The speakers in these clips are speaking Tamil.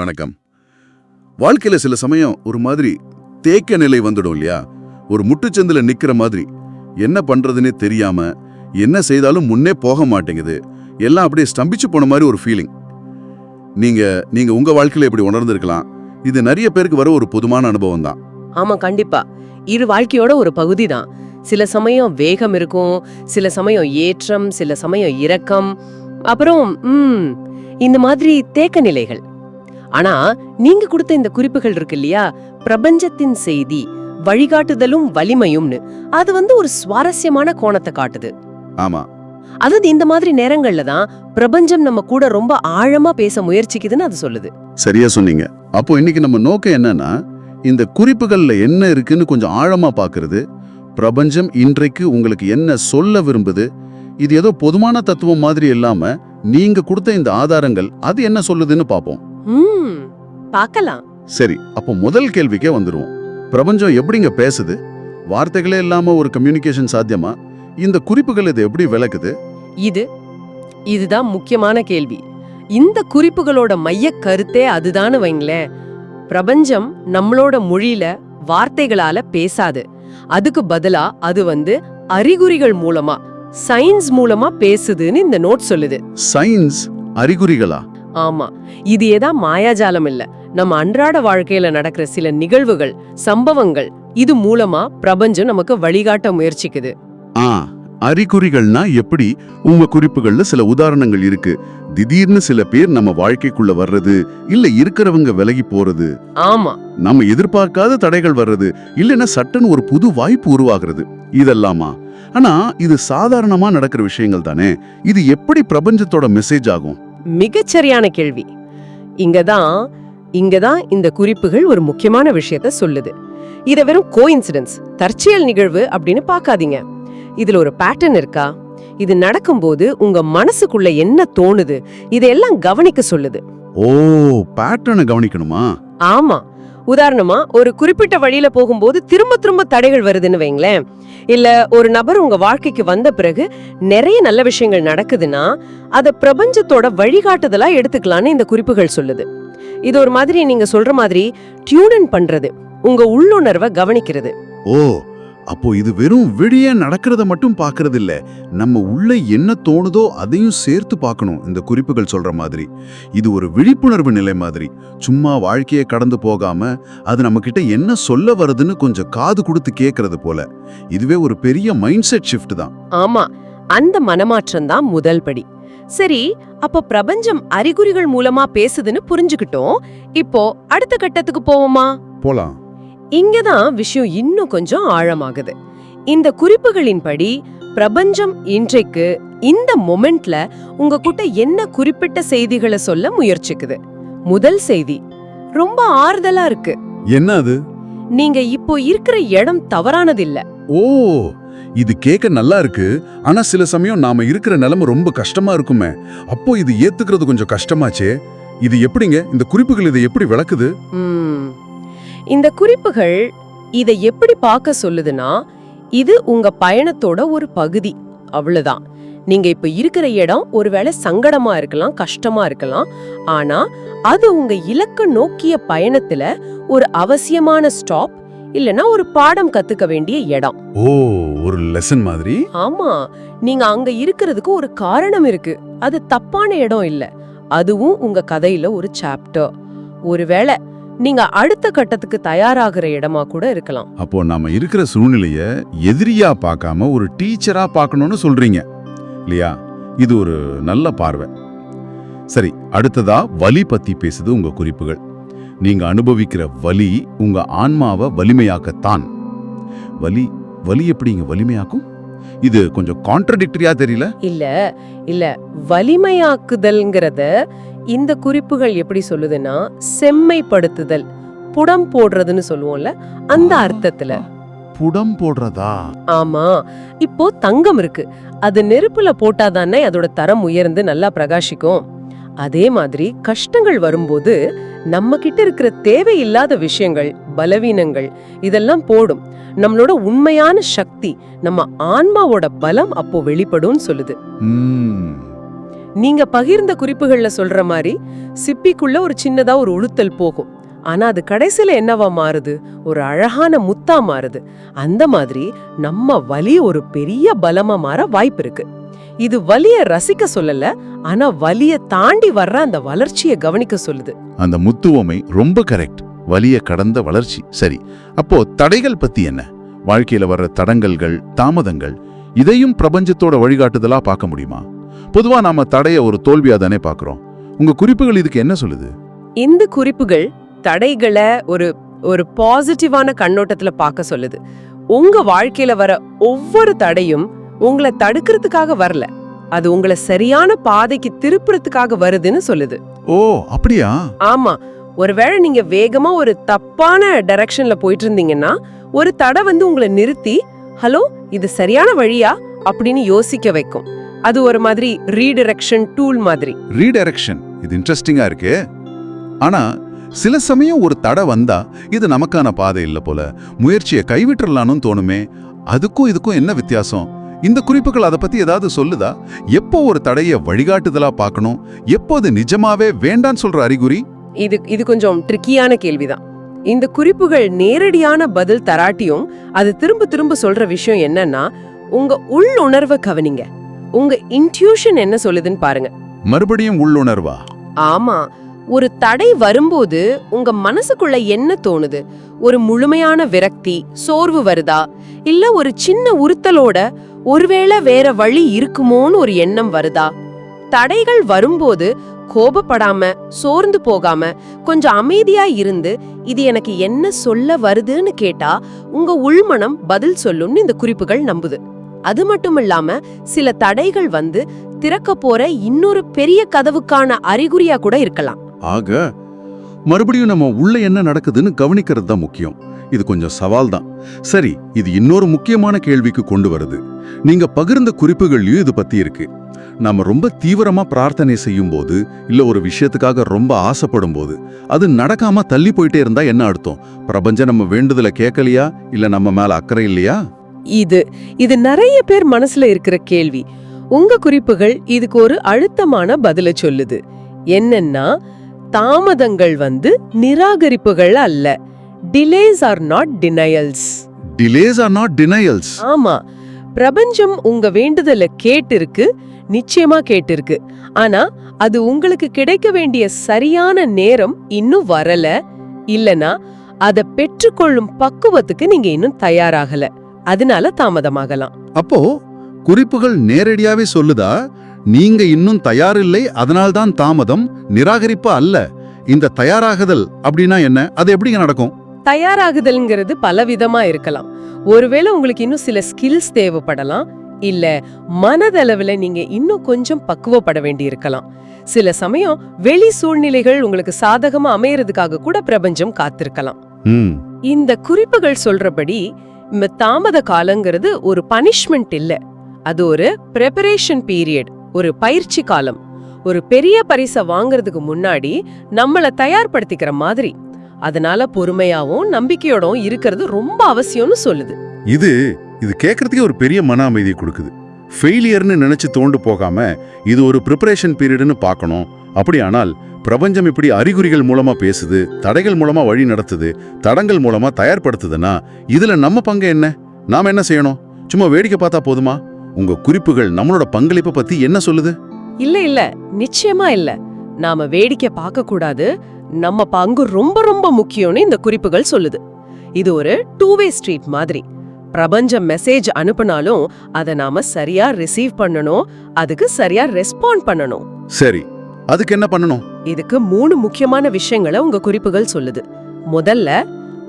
வணக்கம். வாழ்க்கையில் சில சமயம் ஒரு மாதிரி தேக்க நிலை வந்துடும் இல்லையா? ஒரு முட்டுச்சந்தில் நிற்கிற மாதிரி. என்ன பண்ணுறதுன்னே தெரியாம என்ன செய்தாலும் முன்னே போக மாட்டேங்குது. எல்லாம் அப்படியே ஸ்தம்பிச்சு போன மாதிரி ஒரு ஃபீலிங் நீங்கள் நீங்கள் உங்கள் வாழ்க்கையில் இப்படி உணர்ந்திருக்கலாம்? இது நிறைய பேருக்கு வர ஒரு பொதுமான அனுபவம் தான். ஆமாம் கண்டிப்பாக இரு வாழ்க்கையோட ஒரு பகுதி தான். சில சமயம் வேகம் இருக்கும் சில சமயம் ஏற்றம் சில சமயம் இரக்கம். அப்புறம் ம் இந்த மாதிரி தேக்க நிலைகள். ஆனா நீங்க கொடுத்த இந்த குறிப்புகள் இருக்கு இல்லையா? பிரபஞ்சத்தின் செய்தி வழிகாட்டுதலும் வலிமையும்னு. அது வந்து ஒரு சுவாரஸ்யமான கோணத்தை காட்டுது. ஆமா. அதாவது இந்த மாதிரி நேரங்கள்ல தான் பிரபஞ்சம் நம்ம கூட ரொம்ப ஆழமா பேச முயற்சிக்குதுன்னு அது சொல்லுது. சரியா சொன்னீங்க. அப்போ இன்னைக்கு நம்ம நோக்கம் என்னன்னா இந்த குறிப்புகள்ல என்ன இருக்குன்னு கொஞ்சம் ஆழமா பார்க்கிறது பிரபஞ்சம் இன்றைக்கு உங்களுக்கு என்ன சொல்ல விரும்புது இது ஏதோ பொதுவான தத்துவம் மாதிரி இல்லாம நீங்க கொடுத்த இந்த ஆதாரங்கள் அது என்ன சொல்லுதுன்னு பார்ப்போம் ம் பார்க்கலாம். சரி அப்போ முதல் கேள்விக்கே வந்துருவோம். பிரபஞ்சம் எப்படிங்க பேசுது? வார்த்தைகளே இல்லாம ஒரு கம்யூனிகேஷன் சாத்தியமா? இந்த குறிப்புகள் இது எப்படி விளக்குது? இது இதுதான் முக்கியமான கேள்வி. இந்த குறிப்புகளோட மையக் கருத்தே அதுதான்னு வைங்களேன். பிரபஞ்சம் நம்மளோட மொழியில வார்த்தைகளால பேசாது. அதுக்கு பதிலா அது வந்து அறிகுறிகள் மூலமா சயின்ஸ் மூலமா பேசுதுன்னு இந்த நோட் சொல்லுது. சயின்ஸ் அறிகுறிகளா? ஆமா. இது ஏதா மாயாஜாலம் இல்ல. நம்ம அன்றாட வாழ்க்கையில நடக்கிற சில நிகழ்வுகள் சம்பவங்கள் இது மூலமா பிரபஞ்சம் நமக்கு வழிகாட்ட முயற்சிக்குது. ஆ அறிகுறிகள்னா எப்படி? உங்க குறிப்புகள்ல சில உதாரணங்கள் இருக்கு. திடீர்னு சில பேர் நம்ம வாழ்க்கைக்குள்ள வர்றது இல்ல இருக்கிறவங்க விலகி போறது. ஆமா. நம்ம எதிர்பார்க்காத தடைகள் வர்றது இல்லைன்னா சட்டுன்னு ஒரு புது வாய்ப்பு உருவாகிறது. இதெல்லாமா? ஆனா இது சாதாரணமா நடக்கிற விஷயங்கள் தானே. இது எப்படி பிரபஞ்சத்தோட மெசேஜ் ஆகும்? மிகச்சரியான கேள்வி. இங்கதான் இங்கதான் இந்த குறிப்புகள் ஒரு முக்கியமான விஷயத்த சொல்லுது. இத வெறும் கோஇன்சிடென்ஸ் தற்செயல் நிகழ்வு அப்படின்னு பார்க்காதீங்க. இதுல ஒரு பேட்டர்ன் இருக்கா? இது நடக்கும்போது உங்க மனசுக்குள்ள என்ன தோணுது? இதையெல்லாம் கவனிக்க சொல்லுது. ஓ பேட்டர்னை கவனிக்கணுமா? ஆமா. உதாரணமா ஒரு குறிப்பிட்ட வழியில போகும்போது திரும்ப திரும்ப தடைகள் வருதுன்னு வைங்களேன். இல்ல ஒரு நபர் உங்க வாழ்க்கைக்கு வந்த பிறகு நிறைய நல்ல விஷயங்கள் நடக்குதுன்னா அத பிரபஞ்சத்தோட வழிகாட்டுதலா எடுத்துக்கலான்னு இந்த குறிப்புகள் சொல்லுது. இது ஒரு மாதிரி நீங்க சொல்ற மாதிரி டியூனன் பண்றது உங்க உள்ளுணர்வை கவனிக்கிறது. ஓ அப்போ இது வெறும் வெளிய நடக்கிறத மட்டும் பார்க்கறது இல்ல நம்ம உள்ள என்ன தோணுதோ அதையும் சேர்த்து பார்க்கணும் இந்த குறிப்புகள் சொல்ற மாதிரி. இது ஒரு விழிப்புணர்வு நிலை மாதிரி. சும்மா வாழ்க்கையை கடந்து போகாம அது நம்ம கிட்ட என்ன சொல்ல வருதுன்னு கொஞ்சம் காது கொடுத்து கேட்கறது போல. இதுவே ஒரு பெரிய மைண்ட் செட் ஷிஃப்ட் தான். ஆமா அந்த மனமாற்றம் தான் முதல் படி. சரி அப்ப பிரபஞ்சம் அறிகுறிகள் மூலமா பேசுதுன்னு புரிஞ்சுக்கிட்டோம். இப்போ அடுத்த கட்டத்துக்கு போவோமா? போலாம். இங்கதான் விஷயம் இன்னும் கொஞ்சம் ஆழமாகுது. இந்த குறிப்புகளின்படி பிரபஞ்சம் இன்றைக்கு இந்த மொமெண்ட்ல உங்க கிட்ட என்ன குறிப்பிட்ட செய்திகளை சொல்ல முயற்சிக்குது? முதல் செய்தி ரொம்ப ஆறுதலா இருக்கு. என்ன அது? நீங்க இப்போ இருக்கிற இடம் தவறானது இல்ல ஓ இது கேட்க நல்லா இருக்கு. ஆனா சில சமயம் நாம இருக்கிற நிலைமை ரொம்ப கஷ்டமா இருக்குமே. அப்போ இது ஏத்துக்கிறது கொஞ்சம் கஷ்டமாச்சே. இது எப்படிங்க? இந்த குறிப்புகள் இதை எப்படி விளக்குது? ம். இந்த குறிப்புகள் இதை எப்படி பார்க்க சொல்லுதுன்னா இது உங்க பயணத்தோட ஒரு பகுதி. அவ்வளவுதான். நீங்க இப்ப இருக்கிற இடம் ஒருவேளை சங்கடமா இருக்கலாம் கஷ்டமா இருக்கலாம். ஆனா அது உங்க இலக்க நோக்கிய பயணத்துல ஒரு அவசியமான ஸ்டாப் இல்லனா ஒரு பாடம் கத்துக்க வேண்டிய இடம். ஓ ஒரு லெசன் மாதிரி? ஆமா. நீங்க அங்க இருக்கிறதுக்கு ஒரு காரணம் இருக்கு. அது தப்பான இடம் இல்ல. அதுவும் உங்க கதையில ஒரு சாப்டர். ஒருவேளை நீங்க அடுத்த கட்டத்துக்கு தயாராகிற இடமா கூட இருக்கலாம். அப்போ நாம இருக்கிற சூழ்நிலைய எதிரியா பார்க்காம ஒரு டீச்சரா பார்க்கணும்னு சொல்றீங்க. இல்லையா? இது ஒரு நல்ல பார்வை. சரி அடுத்ததா வலி பத்தி பேசுது உங்க குறிப்புகள். நீங்க அனுபவிக்கிற வலி உங்க ஆன்மாவை வலிமையாக்கத்தான். வலி வலி எப்படிங்க வலிமையாக்கும்? இது கொஞ்சம் கான்ட்ரடிக்டரியா தெரியல? இல்ல இல்ல. வலிமையாக்குதல்ங்கிறத இந்த குறிப்புகள் எப்படி சொல்லுதுன்னா செம்மைப்படுத்துதல் புடம் போடுறதுன்னு சொல்லுவோம்ல அந்த அர்த்தத்துல. புடம் போடுறதா? ஆமா. இப்போ தங்கம் இருக்கு. அது நெருப்புல போட்டாதானே அதோட தரம் உயர்ந்து நல்லா பிரகாசிக்கும். அதே மாதிரி கஷ்டங்கள் வரும்போது நம்ம கிட்ட இருக்கிற தேவையில்லாத விஷயங்கள் பலவீனங்கள் இதெல்லாம் போடும். நம்மளோட உண்மையான சக்தி நம்ம ஆன்மாவோட பலம் அப்போ வெளிப்படும்னு சொல்லுது. நீங்க பகிர்ந்த குறிப்புகள்ல சொல்ற மாதிரி சிப்பிக்குள்ள ஒரு சின்னதா ஒரு உளுத்தல் போகும். ஆனா அது கடைசியில என்னவா மாறுது? ஒரு அழகான முத்தா மாறுது. அந்த மாதிரி நம்ம வலி ஒரு பெரிய பலமா மாற வாய்ப்பு இருக்கு. இது வலிய ரசிக்க சொல்லல ஆனா வலிய தாண்டி வர்ற அந்த வளர்ச்சியை கவனிக்க சொல்லுது. அந்த முத்துவமை ரொம்ப கரெக்ட் வலிய கடந்த வளர்ச்சி. சரி அப்போ தடைகள் பத்தி என்ன? வாழ்க்கையில வர்ற தடங்கல்கள் தாமதங்கள் இதையும் பிரபஞ்சத்தோட வழிகாட்டுதலா பார்க்க முடியுமா? பொதுவா நாம தடைய ஒரு தோல்வியா தானே பாக்குறோம். உங்க குறிப்புகள் இதுக்கு என்ன சொல்லுது? இந்த குறிப்புகள் தடைகளை ஒரு ஒரு பாசிட்டிவான கண்ணோட்டத்துல பார்க்க சொல்லுது. உங்க வாழ்க்கையில வர ஒவ்வொரு தடையும் உங்களை தடுக்கிறதுக்காக வரல. அது உங்களை சரியான பாதைக்கு திருப்புறதுக்காக வருதுன்னு சொல்லுது. ஓ அப்படியா? ஆமா. ஒருவேளை நீங்க வேகமா ஒரு தப்பான டைரக்ஷன்ல போயிட்டு இருந்தீங்கன்னா ஒரு தடை வந்து உங்களை நிறுத்தி ஹலோ இது சரியான வழியா? அப்படின்னு யோசிக்க வைக்கும். அது ஒரு மாதிரி ரீடைரக்ஷன் டூல் மாதிரி. ரீடைரக்ஷன் இது இன்ட்ரெஸ்டிங்கா இருக்கு. ஆனா சில சமயம் ஒரு தடை வந்தா இது நமக்கான பாதை இல்ல போல. முயற்சியை கைவிட்டுறலாம்னு தோணுமே அதுக்கும் இதுக்கும் என்ன வித்தியாசம்? இந்த குறிப்புகள் அதை பத்தி ஏதாவது சொல்லுதா? எப்போ ஒரு தடையை வழிகாட்டுதலா பார்க்கணும்? எப்போ அது நிஜமாவே வேண்டான்னு சொல்ற அறிகுறி? இது இது கொஞ்சம் ட்ரிக்கியான கேள்விதான். இந்த குறிப்புகள் நேரடியான பதில் தராட்டியும் அது திரும்ப திரும்ப சொல்ற விஷயம் என்னன்னா உங்க உள் உணர்வை கவனிங்க. உங்க இன்ட்யூஷன் என்ன சொல்லுதுன்னு பாருங்க. மறுபடியும் உள்ளுணர்வா? ஆமா. ஒரு தடை வரும்போது உங்க மனசுக்குள்ள என்ன தோணுது? ஒரு முழுமையான விரக்தி சோர்வு வருதா? இல்ல ஒரு சின்ன உறுத்தலோட ஒருவேளை வேற வழி இருக்குமோன்னு ஒரு எண்ணம் வருதா? தடைகள் வரும்போது கோபப்படாம சோர்ந்து போகாம கொஞ்சம் அமைதியா இருந்து இது எனக்கு என்ன சொல்ல வருதுன்னு கேட்டா உங்க உள்மனம் பதில் சொல்லும்னு இந்த குறிப்புகள் நம்புது. அது மட்டும் இல்லாம சில தடைகள் வந்து திறக்க போற இன்னொரு பெரிய கதவுக்கான அறிகுறியா கூட இருக்கலாம். ஆக மறுபடியும் நம்ம உள்ள என்ன நடக்குதுன்னு கவனிக்கிறது தான் முக்கியம். இது கொஞ்சம் சவால் தான். சரி இது இன்னொரு முக்கியமான கேள்விக்கு கொண்டு வருது. நீங்க பகிர்ந்த குறிப்புகள்லயும் இது பத்தி இருக்கு. நாம ரொம்ப தீவிரமா பிரார்த்தனை செய்யும் போது இல்ல ஒரு விஷயத்துக்காக ரொம்ப ஆசைப்படும் போது அது நடக்காம தள்ளி போயிட்டே இருந்தா என்ன அர்த்தம்? பிரபஞ்சம் நம்ம வேண்டுதலை கேட்கலையா? இல்ல நம்ம மேல அக்கறை இல்லையா? இது இது நிறைய பேர் மனசுல இருக்கிற கேள்வி. உங்க குறிப்புகள் இதுக்கு ஒரு அழுத்தமான பதில சொல்லுது. என்னன்னா தாமதங்கள் வந்து நிராகரிப்புகள் அல்ல. Delays are not denials delays are not denials ஆமா. பிரபஞ்சம் உங்க வேண்டுதல கேட்டிருக்கு நிச்சயமா கேட்டிருக்கு. ஆனா அது உங்களுக்கு கிடைக்க வேண்டிய சரியான நேரம் இன்னும் வரல. இல்லனா அத பெற்றுக்கொள்ளும் பக்குவத்துக்கு நீங்க இன்னும் தயாராகல. அதனால தாமதமாகலாம். அப்போ குறிப்புகள் நேரடியாவே சொல்லுதா? நீங்க இன்னும் தயாரில்லை அதனால்தான் தாமதம் நிராகரிப்பு அல்ல. இந்த தயாராகுதல் அப்படின்னா என்ன? அது எப்படிங்க நடக்கும்? தயாராகுதல்ங்கிறது பலவிதமா இருக்கலாம். ஒருவேளை உங்களுக்கு இன்னும் சில ஸ்கில்ஸ் தேவைப்படலாம் இல்ல மனதளவுல நீங்க இன்னும் கொஞ்சம் பக்குவப்பட வேண்டி இருக்கலாம் சில சமயம் வெளி சூழ்நிலைகள் உங்களுக்கு சாதகமா அமையறதுக்காக கூட பிரபஞ்சம் காத்திருக்கலாம். இந்த குறிப்புகள் சொல்றபடி தாமத காலங்கிறது ஒரு பனிஷ்மெண்ட் இல்ல. அது ஒரு ப்ரெப்பரேஷன் பீரியட் ஒரு பயிற்சி காலம். ஒரு பெரிய பரிசை வாங்குறதுக்கு முன்னாடி நம்மளை தயார்படுத்திக்கிற மாதிரி. அதனால பொறுமையாவும் நம்பிக்கையோடும் இருக்கிறது ரொம்ப அவசியம்னு சொல்லுது. இது இது கேட்கறதுக்கே ஒரு பெரிய மன அமைதியை கொடுக்குது. ஃபெயிலியர்னு நினைச்சு தோண்டு போகாம இது ஒரு ப்ரிப்பரேஷன் பீரியட்னு பார்க்கணும். அப்படியானால் பிரபஞ்சம் இப்படி அறிகுறிகள் மூலமா பேசுது தடைகள் மூலமா வழி நடத்துது தடங்கள் மூலமா தயார்படுத்துதுன்னா இதுல நம்ம பங்கு என்ன? நாம என்ன செய்யணும்? சும்மா வேடிக்கை பார்த்தா போதுமா? உங்க குறிப்புகள் நம்மளோட பங்களிப்பை பத்தி என்ன சொல்லுது? இல்ல இல்ல. நிச்சயமா இல்ல. நாம வேடிக்கை பார்க்க கூடாது. நம்ம பங்கு ரொம்ப ரொம்ப முக்கியம்னு இந்த குறிப்புகள் சொல்லுது. இது ஒரு டூ வே ஸ்ட்ரீட் மாதிரி. பிரபஞ்சம் மெசேஜ் அனுப்புனாலும் அதை நாம சரியா ரிசீவ் பண்ணணும். அதுக்கு சரியா ரெஸ்பாண்ட் பண்ணணும். சரி. அதுக்கு என்ன பண்ணணும்? இதுக்கு மூணு முக்கியமான விஷயங்களை உங்க குறிப்புகள் சொல்லுது. முதல்ல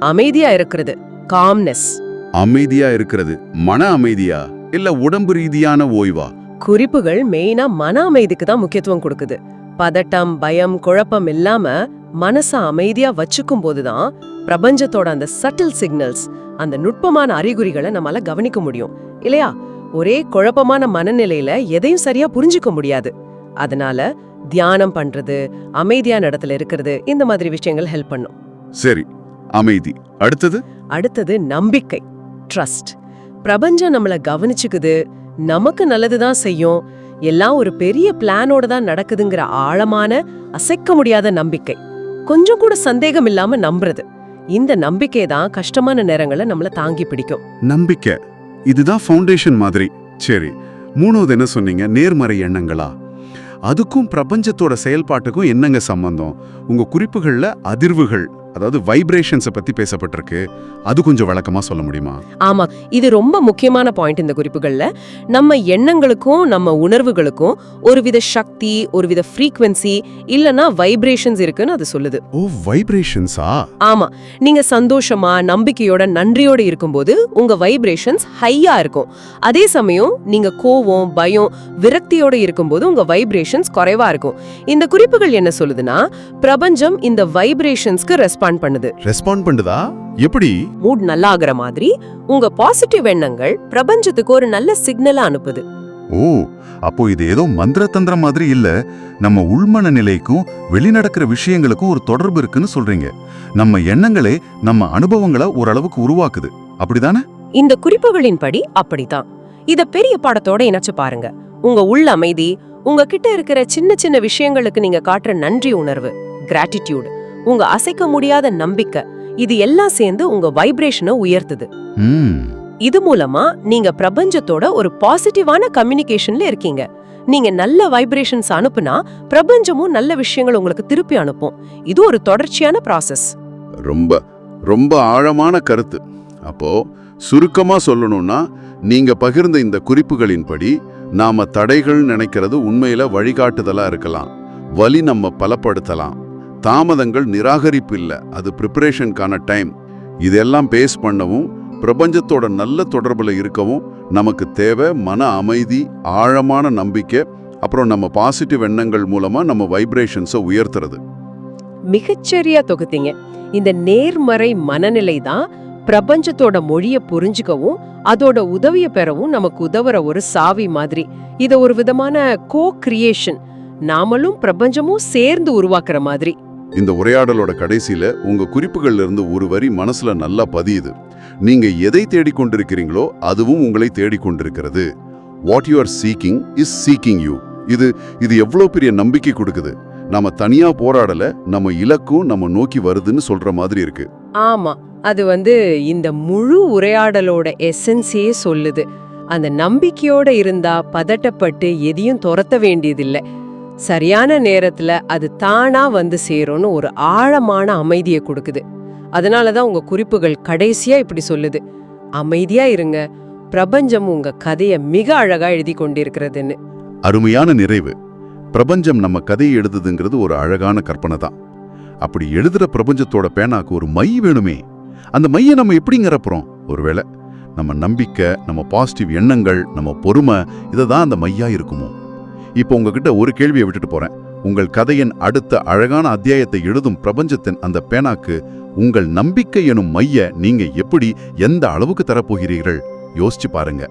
அமைதியா இருக்கிறது காம்னஸ் அமைதியா இருக்கிறது மன அமைதியா இல்ல உடம்பு ரீதியான ஓய்வா? குறிப்புகள் மெயினா மன அமைதிக்கு தான் முக்கியத்துவம் கொடுக்குது. பதட்டம் பயம் குழப்பம் இல்லாம மனச அமைதியா வச்சுக்கும் போதுதான் பிரபஞ்சத்தோட அந்த சட்டில் சிக்னல்ஸ் அந்த நுட்பமான அறிகுறிகளை நம்மால கவனிக்க முடியும். இல்லையா? ஒரே குழப்பமான மனநிலையில எதையும் சரியா புரிஞ்சுக்க முடியாது. அதனால தியானம் பண்றது அமைதியான இடத்துல இருக்கிறது இந்த மாதிரி விஷயங்கள் ஹெல்ப் பண்ணும். சரி அமைதி. அடுத்தது? அடுத்தது நம்பிக்கை ட்ரஸ்ட் பிரபஞ்சம் நம்மள கவனிச்சுக்குது நமக்கு நல்லதுதான் செய்யும் எல்லாம் ஒரு பெரிய பிளானோட தான் நடக்குதுங்கிற ஆழமான அசைக்க முடியாத நம்பிக்கை. கொஞ்சம் கூட சந்தேகம் இல்லாம நம்புறது. இந்த நம்பிக்கை தான் கஷ்டமான நேரங்களை நம்மள தாங்கி பிடிக்கும். நம்பிக்கை. இதுதான் ஃபவுண்டேஷன் மாதிரி. சரி மூணாவது என்ன சொன்னீங்க? நேர்மறை எண்ணங்களா? அதுக்கும் பிரபஞ்சத்தோட செயல்பாட்டுக்கும் என்னங்க சம்பந்தம்? உங்க குறிப்புகள்ல அதிர்வுகள். அதாவது வைப்ரேஷன்ஸை பத்தி பேசப்பட்டிருக்கு. அது கொஞ்சம் விளக்கமா சொல்ல முடியுமா? ஆமா. இது ரொம்ப முக்கியமான பாயிண்ட் இந்த குறிப்புகள்ல. நம்ம எண்ணங்களுக்கும் நம்ம உணர்வுகளுக்கும் ஒருவித சக்தி ஒருவித ஃப்ரீக்வன்சி இல்லனா வைப்ரேஷன்ஸ் இருக்குன்னு அது சொல்லுது. ஓ வைப்ரேஷன்ஸா ஆமா. நீங்க சந்தோஷமா நம்பிக்கையோட நன்றியோட இருக்கும்போது உங்க வைப்ரேஷன்ஸ் ஹையா இருக்கும். அதே சமயம் நீங்க கோவம் பயம் விரக்தியோட இருக்கும்போது உங்க வைப்ரேஷன்ஸ் குறைவா இருக்கும். இந்த குறிப்புகள் என்ன சொல்லுதுன்னா பிரபஞ்சம் இந்த வைப்ரேஷன்ஸ்க்கு ரெஸ்பாண்ட் பண்ணுது. ரெஸ்பாண்ட் பண்ணுதா? எப்படி? மூட் நல்லா ஆகுற மாதிரி உங்க பாசிட்டிவ் எண்ணங்கள் பிரபஞ்சத்துக்கு ஒரு நல்ல சிக்னலா அனுப்புது. ஓ அப்போ இது ஏதோ மந்திர தந்திரம் மாதிரி இல்ல. நம்ம உள்மன நிலைக்கும் வெளிநடக்கிற விஷயங்களுக்கும் ஒரு தொடர்பு இருக்குன்னு சொல்றீங்க. நம்ம எண்ணங்களே நம்ம அனுபவங்களை ஓரளவுக்கு உருவாக்குது. அப்படிதானே? இந்த குறிப்புகளின்படி அப்படித்தான். இத பெரிய பாடத்தோட இணைச்சு பாருங்க. உங்க உள் அமைதி உங்ககிட்ட இருக்கிற சின்ன சின்ன விஷயங்களுக்கு நீங்க காட்டுற நன்றி உணர்வு கிராட்டிடியூட் உங்க அசைக்க முடியாத நம்பிக்கை இது எல்லாம் சேர்ந்து உங்க வைப்ரேஷனை உயர்த்துது. ம். இது மூலமா நீங்க பிரபஞ்சத்தோட ஒரு பாசிட்டிவான கம்யூனிகேஷன்ல இருக்கீங்க. நீங்க நல்ல வைப்ரேஷன்ஸ் அனுப்புனா பிரபஞ்சமும் நல்ல விஷயங்கள் உங்களுக்கு திருப்பி அனுப்பும். இது ஒரு தொடர்ச்சியான ப்ராசஸ் ரொம்ப ரொம்ப ஆழமான கருத்து. அப்போ சுருக்கமா சொல்லணும்னா நீங்க பகிர்ந்த இந்த குறிப்புகளின்படி நாம தடைகள் நினைக்கிறது உண்மையில வழிகாட்டுதலா இருக்கலாம். வலி நம்ம பலப்படுத்தலாம். தாமதங்கள் நிராகரிப்பு இல்லை அது ப்ரிப்பரேஷனுக்கான டைம் இதெல்லாம் பேஸ் பண்ணவும் பிரபஞ்சத்தோட நல்ல தொடர்பில் இருக்கவும் நமக்கு தேவை மன அமைதி ஆழமான நம்பிக்கை அப்புறம் நம்ம பாசிட்டிவ் எண்ணங்கள் மூலமா நம்ம வைப்ரேஷன்ஸை உயர்த்துறது. மிகச்சரியா தொகுத்தீங்க. இந்த நேர்மறை மனநிலை தான் பிரபஞ்சத்தோட மொழியை புரிஞ்சுக்கவும் அதோட உதவியை பெறவும் நமக்கு உதவுற ஒரு சாவி மாதிரி. இதை ஒரு விதமான கோ கிரியேஷன் நாமளும் பிரபஞ்சமும் சேர்ந்து உருவாக்குற மாதிரி. இந்த உரையாடலோட கடைசியில உங்க குறிப்புகள்ல இருந்து ஒரு வரி மனசுல நல்லா பதியுது. நீங்க எதை தேடிக்கொண்டிருக்கிறீங்களோ அதுவும் உங்களை தேடிக்கொண்டிருக்கிறது. What you are seeking is seeking you இது இது எவ்வளோ பெரிய நம்பிக்கை கொடுக்குது. நாம தனியா போராடல நம்ம இலக்கும் நம்ம நோக்கி வருதுன்னு சொல்ற மாதிரி இருக்கு. ஆமா அது வந்து இந்த முழு உரையாடலோட எசன்ஸே சொல்லுது. அந்த நம்பிக்கையோட இருந்தா பதட்டப்பட்டு எதையும் துரத்த வேண்டியதில்லை. சரியான நேரத்துல அது தானா வந்து சேரும்னு ஒரு ஆழமான அமைதியை கொடுக்குது. அதனால தான் உங்க குறிப்புகள் கடைசியா இப்படி சொல்லுது. அமைதியா இருங்க. பிரபஞ்சம் உங்க கதையை மிக அழகா எழுதி கொண்டிருக்கிறதுன்னு. அருமையான நிறைவு. பிரபஞ்சம் நம்ம கதையை எழுதுதுங்கிறது ஒரு அழகான கற்பனை தான். அப்படி எழுதுற பிரபஞ்சத்தோட பேனாக்கு ஒரு மை வேணுமே. அந்த மையை நம்ம எப்படிங்கிறப்புறோம் ஒருவேளை நம்ம நம்பிக்கை நம்ம பாசிட்டிவ் எண்ணங்கள் நம்ம பொறுமை இதை தான் அந்த மையா இருக்குமோ? இப்போ உங்ககிட்ட ஒரு கேள்வியை விட்டுட்டு போறேன். உங்கள் கதையின் அடுத்த அழகான அத்தியாயத்தை எழுதும் பிரபஞ்சத்தின் அந்த பேனாக்கு உங்கள் நம்பிக்கை எனும் மைய நீங்க எப்படி எந்த அளவுக்கு தரப்போகிறீர்கள்? யோசிச்சு பாருங்க.